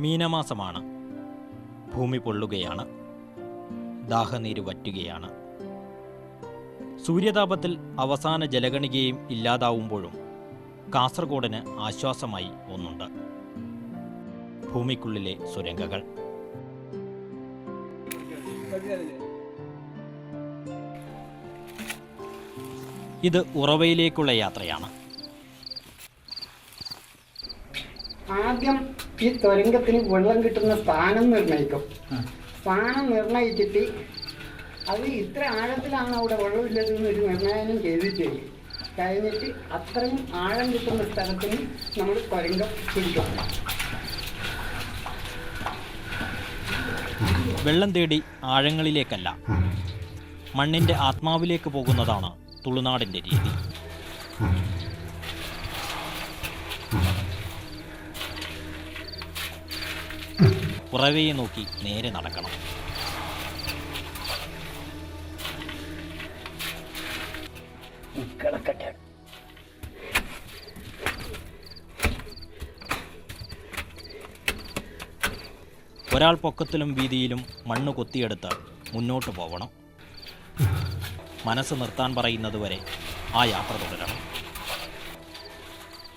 മീനമാസമാണ്. ഭൂമി പൊള്ളുകയാണ്. ദാഹനീര് വറ്റുകയാണ്. സൂര്യതാപത്തിൽ അവസാന ജലഗണികയും ഇല്ലാതാവുമ്പോഴും കാസർഗോഡിന് ആശ്വാസമായി ഒന്നുണ്ട് ഭൂമിക്കുള്ളിലെ സുരംഗകൾ ഇത് ഉറവയിലേക്കുള്ള യാത്രയാണ്. ആദ്യം ഈ തുരങ്കത്തിന് വെള്ളം കിട്ടുന്ന സ്ഥാനം നിർണയിക്കും. സ്ഥാനം നിർണയിച്ചിട്ട് അത് ഇത്ര ആഴത്തിലാണ് അവിടെ വെള്ളമില്ലതെന്ന് ഒരു നിർണയനം ചെയ്തിട്ട് കഴിഞ്ഞിട്ട് അത്രയും ആഴം കിട്ടുന്ന സ്ഥലത്തിന് നമ്മൾ തുരങ്കം പിടിക്കും വെള്ളം തേടി ആഴങ്ങളിലേക്കല്ല മണ്ണിന്റെ ആത്മാവിലേക്ക് പോകുന്നതാണ് തുളുനാടിന്റെ രീതി. ഉറവയെ നോക്കി നേരെ നടക്കണം. കിടക്കട്ടെ ഒരാൾ പൊക്കത്തിലും വീതിയിലും മണ്ണ് കൊത്തിയെടുത്ത് മുന്നോട്ട് പോകണം മനസ്സ് നിർത്താൻ പറയുന്നതുവരെ ആ യാത്ര തുടരണം.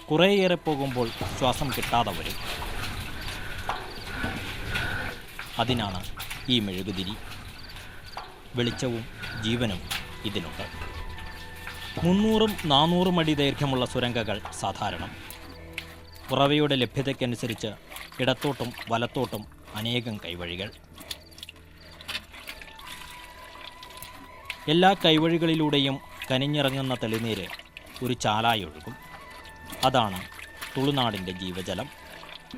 കുറേയേറെ പോകുമ്പോൾ ശ്വാസം കിട്ടാതെ വരും. അതിനാണ് ഈ മെഴുകുതിരി. വെളിച്ചവും ജീവനും ഇതിനുണ്ട് മുന്നൂറും നാനൂറും അടി ദൈർഘ്യമുള്ള സുരംഗകൾ സാധാരണം. ഉറവയുടെ ലഭ്യതയ്ക്കനുസരിച്ച് ഇടത്തോട്ടും വലത്തോട്ടും അനേകം കൈവഴികൾ. എല്ലാ കൈവഴികളിലൂടെയും കനിഞ്ഞിറങ്ങുന്ന തെളിനീര് ഒരു ചാലായി ഒഴുകും. അതാണ് തുളുനാടിന്റെ ജീവജലം.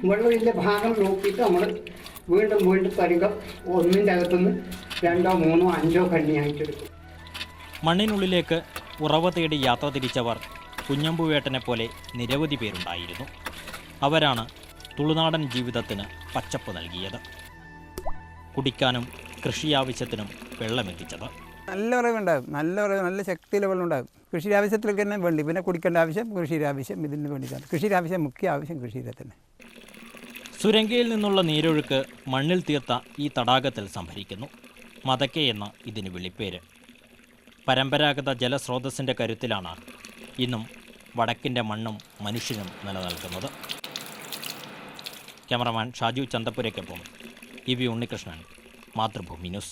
വെള്ളമില്ല ഭാഗം നോക്കിയിട്ട് നമ്മൾ വീണ്ടും വീണ്ടും തുരങ്കം ഒന്നിന്റെ അകത്തുനിന്ന് രണ്ടോ മൂന്നോ അഞ്ചോ കണ്ണിയായിട്ടെടുക്കും. മണ്ണിനുള്ളിലേക്ക് ഉറവ തേടി യാത്ര തിരിച്ചവർ കുഞ്ഞമ്പുവേട്ടനെ പോലെ നിരവധി പേരുണ്ടായിരുന്നു. അവരാണ് തുളുനാടൻ ജീവിതത്തിന് പച്ചപ്പ് നൽകിയത്. കുടിക്കാനും കൃഷി ആവശ്യത്തിനും വെള്ളമെത്തിച്ചത്. നല്ല ഉറവുണ്ടാകും. നല്ല ഉറവ് നല്ല ശക്തിയിലെ വെള്ളം ഉണ്ടാകും കൃഷിയുടെ ആവശ്യത്തിലേക്ക് തന്നെ വേണ്ടി. പിന്നെ കുടിക്കേണ്ട ആവശ്യം കൃഷിയുടെ ആവശ്യം ഇതിന് വേണ്ടിയിട്ടാണ്. കൃഷിയുടെ ആവശ്യം മുഖ്യ ആവശ്യം കൃഷിയുടെ തന്നെ. സുരംഗയിൽ നിന്നുള്ള നീരൊഴുക്ക് മണ്ണിൽ തീർത്ത ഈ തടാകത്തിൽ സംഭരിക്കുന്നു. മതക്കെ എന്ന ഇതിന് വിളിപ്പേര്. പരമ്പരാഗത ജലസ്രോതസ്സിന്റെ കരുത്തിലാണ് ഇന്നും വടക്കിന്റെ മണ്ണും മനുഷ്യനും നിലനിൽക്കുന്നത്. Cameraman Shaju ചന്തപ്പുരയ്ക്കൊപ്പം E V Unnikrishnan Mathrubhumi news.